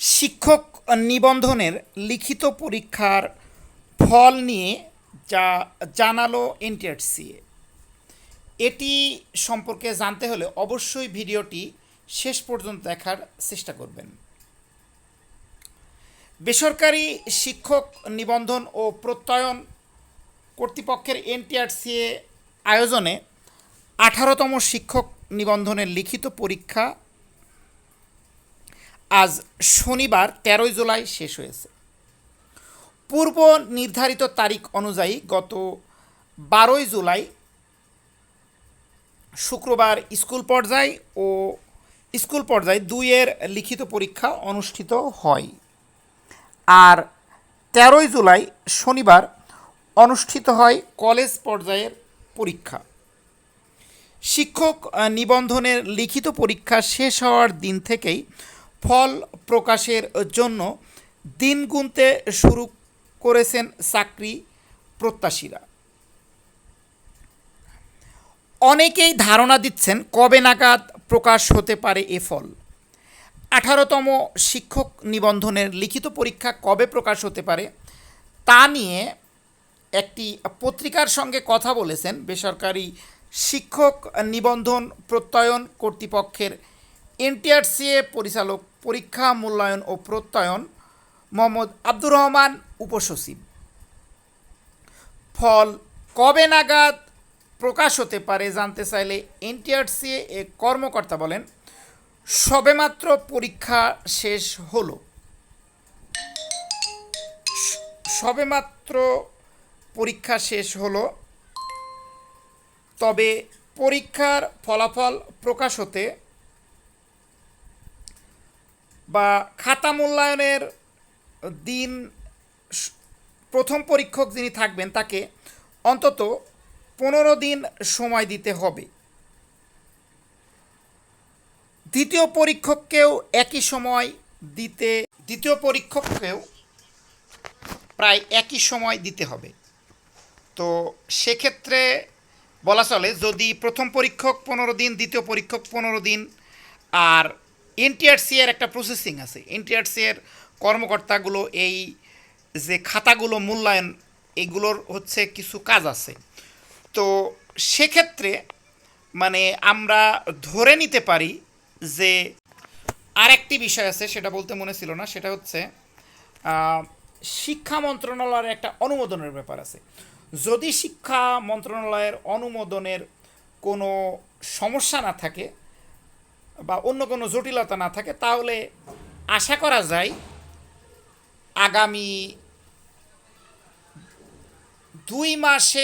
শিক্ষক নিবন্ধনের লিখিত পরীক্ষার ফল নিয়ে যা জানালো এনটিআরসিএ এটি সম্পর্কে জানতে হলে অবশ্যই ভিডিওটি শেষ পর্যন্ত দেখার চেষ্টা করবেন। বেসরকারি শিক্ষক নিবন্ধন ও প্রত্যয়ন কর্তৃপক্ষের এনটিআরসিএ আয়োজনে আঠারোতম শিক্ষক নিবন্ধনের লিখিত পরীক্ষা আজ শনিবার তেরোই জুলাই শেষ হয়েছে। পূর্ব নির্ধারিত তারিখ অনুযায়ী গত বারোই জুলাই শুক্রবার স্কুল পর্যায় ও স্কুল পর্যায়ে দুইয়ের লিখিত পরীক্ষা অনুষ্ঠিত হয়। আর তেরোই জুলাই শনিবার অনুষ্ঠিত হয় কলেজ পর্যায়ের পরীক্ষা। শিক্ষক নিবন্ধনের লিখিত পরীক্ষা শেষ হওয়ার দিন থেকেই ফল প্রকাশের জন্য দিন গুনতে শুরু করেছেন চাকরি প্রত্যাশীরা। অনেকেই ধারণা দিচ্ছেন কবে নাগাদ প্রকাশ হতে পারে এ ফল। আঠারোতম শিক্ষক নিবন্ধনের লিখিত পরীক্ষা কবে প্রকাশ হতে পারে তা নিয়ে একটি পত্রিকার সঙ্গে কথা বলেছেন বেসরকারি শিক্ষক নিবন্ধন প্রত্যয়ন কর্তৃপক্ষের এনটিআরসিএ পরিচালক পরীক্ষা, মূল্যায়ন ও প্রত্যয়ন মোহাম্মদ আব্দুর রহমান উপসচিব। ফল কবে নাগাদ প্রকাশ হতে পারে জানতে চাইলে এনটিআরসি এ কর্মকর্তা বলেন, সবেমাত্র পরীক্ষা শেষ হলো। সবেমাত্র পরীক্ষা শেষ হলো, তবে পরীক্ষার ফলাফল প্রকাশ হতে বা খাতা মূল্যায়নের দিন প্রথম পরীক্ষক যিনি থাকবেন তাকে অন্তত পনেরো দিন সময় দিতে হবে। দ্বিতীয় পরীক্ষককেও একই সময় দিতে, দ্বিতীয় পরীক্ষককেও প্রায় একই সময় দিতে হবে। তো সেক্ষেত্রে বলা চলে, যদি প্রথম পরীক্ষক পনেরো দিন, দ্বিতীয় পরীক্ষক পনেরো দিন, আর এনটিআরসি এর একটা প্রসেসিং আছে। এনটিআরসি এর কর্মকর্তাগুলো এই যে খাতাগুলো মূল্যায়ন, এগুলোর হচ্ছে কিছু কাজ আছে। তো সেক্ষেত্রে মানে আমরা ধরে নিতে পারি যে আরেকটি বিষয় আছে, সেটা বলতে মনে ছিল না, সেটা হচ্ছে শিক্ষা মন্ত্রণালয়ের একটা অনুমোদনের ব্যাপার আছে। যদি শিক্ষা মন্ত্রণালয়ের অনুমোদনের কোনো সমস্যা না থাকে বা অন্য কোনো জটিলতা না থাকে তাহলে আশা করা যায় আগামী দুই মাসে